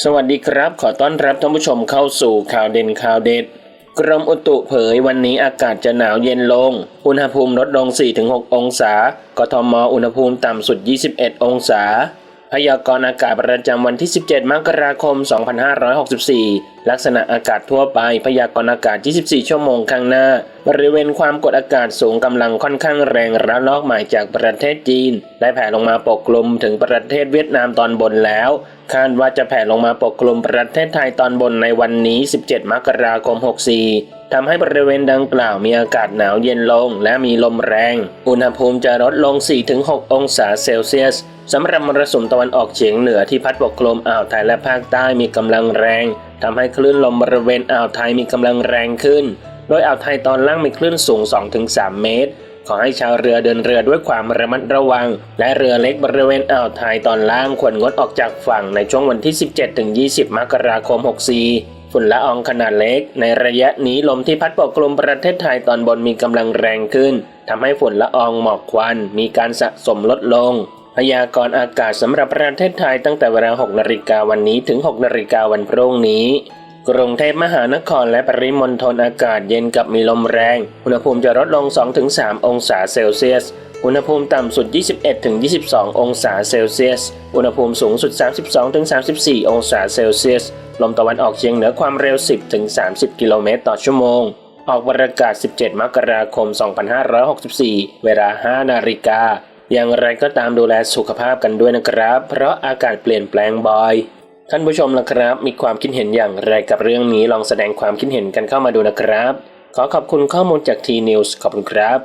สวัสดีครับ ขอต้อนรับท่านผู้ชมเข้าสู่ข่าวเด่นข่าวเด็ด กรมอุตุเผยวันนี้อากาศจะหนาวเย็นลง อุณหภูมิลดลง 4-6 องศา กทม อุณหภูมิต่ำสุด 21 องศา พยากรณ์อากาศประจำวันที่ 17 มกราคม 2564 ลักษณะอากาศทั่วไป พยากรณ์อากาศ 24 ชั่วโมงข้างหน้า บริเวณความกดอากาศสูงกำลังค่อนข้างแรงระลอกใหม่จากประเทศจีน ได้แผ่ลงมาปกคลุมถึงประเทศเวียดนามตอนบนแล้ว คาดว่าจะแผ่ลงมาปกคลุมประเทศไทยตอนบนในวันนี้ 17 มกราคม 64 ทำให้บริเวณดังกล่าวมีอากาศหนาวเย็นลงและมีลมแรง อุณหภูมิจะลดลง 4-6 องศาเซลเซียสสำหรับมรสุมตะวันออกเฉียงเหนือที่พัดปกคลุมอ่าวไทยและภาคใต้มีกำลังแรงทำให้คลื่นลมบริเวณอ่าวไทยมีกำลังแรงขึ้น โดยอ่าวไทยตอนล่างมีคลื่นสูง 2-3 เมตร ขอให้ชาวเรือเดินเรือด้วยความระมัดระวัง และเรือเล็กบริเวณอ่าวไทยตอนล่างควรงดออกจากฝั่งในช่วงวันที่ 17-20 มกราคม 64ฝุ่นละอองขนาดเล็ก ในระยะนี้ลมที่พัดปกคลุมประเทศไทยตอนบนมีกำลังแรงขึ้นทำให้ฝุ่นละอองหมอกควัน มีการสะสมลดลง พยากรณ์อากาศสำหรับประเทศไทยตั้งแต่เวลา 6 นาฬิกาวันนี้ถึง 6 นาฬิกาวันพรุ่งนี้ กรุงเทพมหานครและปริมณฑลอากาศเย็นกับมีลมแรง อุณหภูมิจะลดลง 2-3 องศาเซลเซียส อุณหภูมิต่ำสุด 21-22 องศาเซลเซียส อุณหภูมิสูงสุด 32-34 องศาเซลเซียส ลมตะวันออกเฉียงเหนือความเร็ว 10-30 กิโลเมตรต่อชั่วโมง ออกประกาศ 17 มกราคม 2564 เวลา 5 นาฬิกาอย่างไรก็ตามดูแลสุขภาพกันด้วยนะครับ เพราะอากาศเปลี่ยนแปลงบ่อย ท่านผู้ชมล่ะครับ มีความคิดเห็นอย่างไรกับเรื่องนี้ลองแสดงความคิดเห็นกันเข้ามาดูนะครับ ขอขอบคุณข้อมูลจากทีนิวส์ขอบคุณครับ